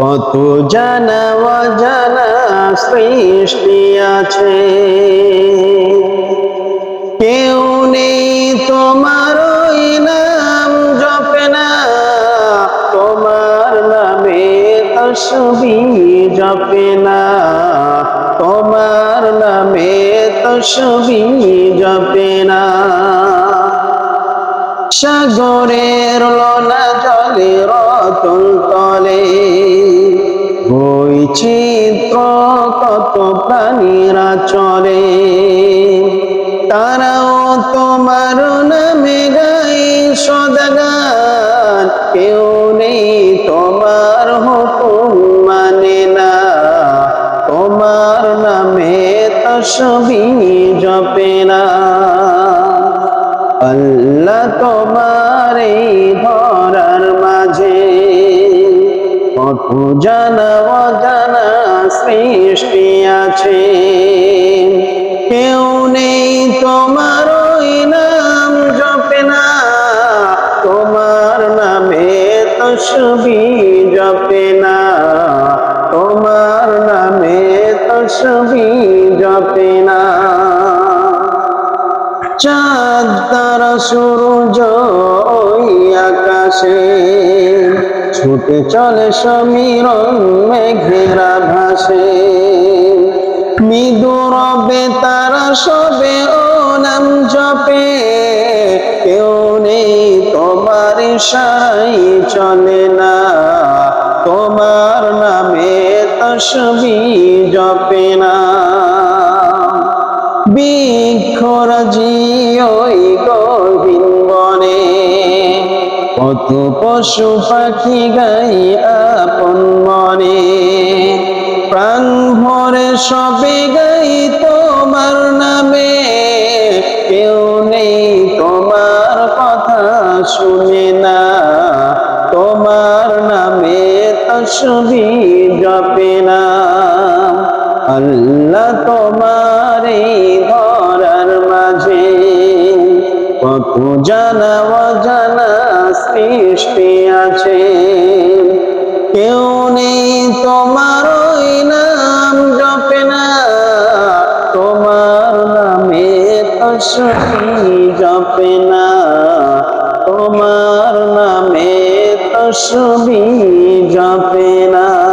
কত জানা অজানা সৃষ্টি আছে। কেউ নেই তোমার ওই নাম জপে না, তোমার নামে তসবি জপে না, তোমার নামে তসবি জপে না। সাগরের লোনা জলে, রতন তলে বৈচিত্র কত প্রাণীরা চলে? তারাও তোমার নামে গাই সদাগান কেউ নেই তোমার হুকুম মানে না। তোমার নামে তসবি জপে না। আল্লাহ তোমার এই ধরার মাঝে কত জানা অজানা সৃষ্টি আছে। কেউ নেই তোমার ওই নাম জপে না, তোমার নামে তসবি জপে না, তোমার নামে তসবি জপে না। চাঁদ তারা সূর্য ওই আকাশে ছুটে চলে সমীরণ মেঘেরা ভাসে। মৃদু রবে তারা সবে ও নাম জপে। কেউ নেই তোমার সাই চলে না। তোমার নামে তসবি জপে না। বৃক্ষরাজি কত পশু পাখি গাই আপন মনে। প্রাণ ভরে সবে গাই তোমার নামে। কেউ নেই তোমার কথা শুনে না। তোমার নামে তসবি জপে না। আল্লাহ তোমার ধরার মাঝে। কত জানা অজানা সৃষ্টি আছে। কেউ নেই তোমার ওই নাম জপে না। তোমার নামে তসবি জপে না। তোমার নামে তসবি জপে না।